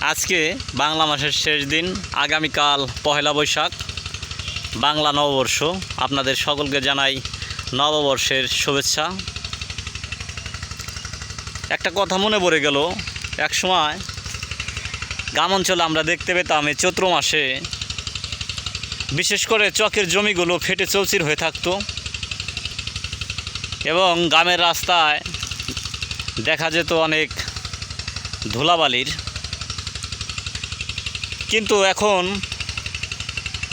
আজকে বাংলা মাসের শেষ দিন, আগামীকাল পহেলা বৈশাখ, বাংলা নববর্ষ। আপনাদের সকলকে জানাই নববর্ষের শুভেচ্ছা। একটা কথা মনে পড়ে গেল, এক সময় গ্রাম অঞ্চলে আমরা দেখতে পেতাম এই চৈত্র মাসে বিশেষ করে চকের জমিগুলো ফেটে চৌচির হয়ে থাকতো এবং গ্রামের রাস্তায় দেখা যেত অনেক ধুলাবালির। কিন্তু এখন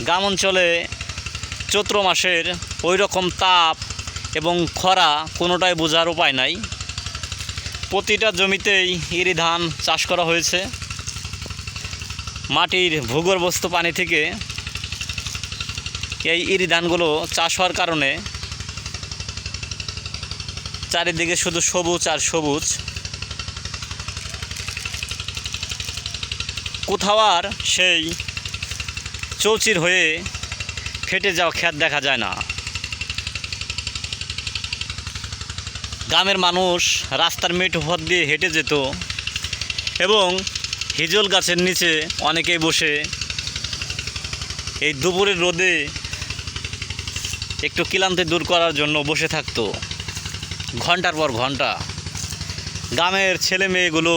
গ্রাম অঞ্চলে চৈত্র মাসের ওই রকম তাপ এবং খরা কোনোটাই বোঝার উপায় নাই। প্রতিটা জমিতেই ইরি ধান চাষ করা হয়েছে। মাটির ভূগর্ভস্থ পানি থেকে এই ইরি ধানগুলো চাষ হওয়ার কারণে চারিদিকে শুধু সবুজ আর সবুজ। কোথাও আর সেই চৌচির হয়ে ফেটে যাওয়া খ্যাত দেখা যায় না। গ্রামের মানুষ রাস্তার মেঠো পথ দিয়ে হেঁটে যেত এবং হিজল গাছের নিচে অনেকেই বসে এই দুপুরের রোদে একটু ক্লান্তি দূর করার জন্য বসে থাকতো। ঘণ্টার পর ঘণ্টা গ্রামের ছেলে মেয়েগুলো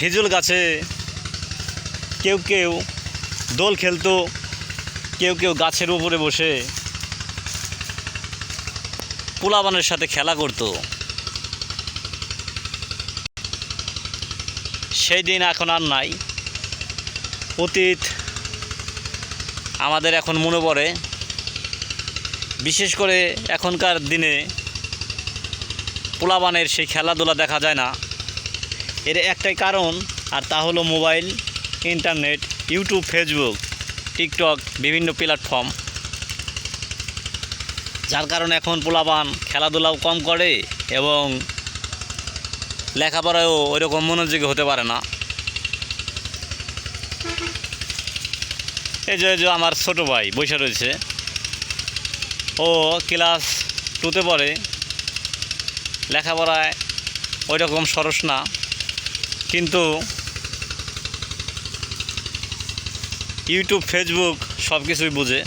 হিজুল গাছে কেউ কেউ দোল খেলতো, কেউ কেউ গাছের উপরে বসে পোলাবানের সাথে খেলা করতো। সেই দিন এখন আর নাই। অতীত আমাদের এখন মনে পড়ে। বিশেষ করে এখনকার দিনে পোলাবানের সেই খেলাধুলা দেখা যায় না। এর একটাই কারণ, আর তা হলো mobile. Internet, YouTube, Facebook, TikTok, বিভিন্ন প্ল্যাটফর্ম। যার কারণে এখন পোলাপান খেলাধুলাও কম করে এবং লেখাপড়ায়ও ওইরকম মনোযোগী হতে পারে না। এই যে যে আমার ছোটো ভাই বসে রয়েছে। ও ক্লাস টুতে পড়ে। লেখাপড়ায় ওই রকম সরস না। কিন্তু ইউটিউব ফেসবুক সব কিছুই বুঝে।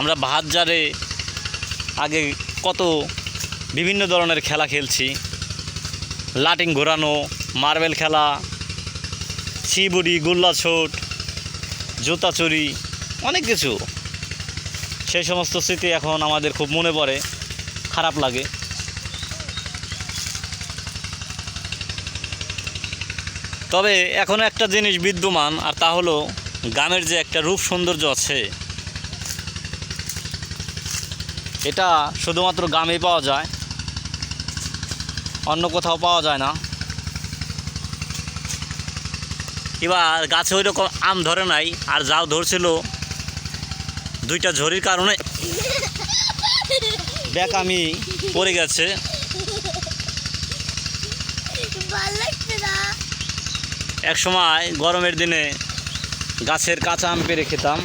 আমরা ভাত জারে আগে কত বিভিন্ন ধরনের খেলা খেলছি। লাটিং ঘোরানো, মার্বেল খেলা ছিবুড়ি গোল্লা ছোট, জুতা চুরি, অনেক কিছু। সেই সমস্ত স্মৃতি এখন আমাদের খুব মনে পড়ে, খারাপ লাগে। তবে এখনও একটা জিনিস বিদ্যমান, আর তা হলো গ্রামের যে একটা রূপ সৌন্দর্য আছে, এটা শুধুমাত্র গ্রামেই পাওয়া যায়, অন্য কোথাও পাওয়া যায় না। এবার গাছে ওই রকম আম ধরে নাই, আর যাও ধরছিল দুইটা ঝড়ির কারণে। দেখ আমি পড়ে গেছে। এক সময় গরমের দিনে গাছের কাঁচা আম পেরে খেতাম।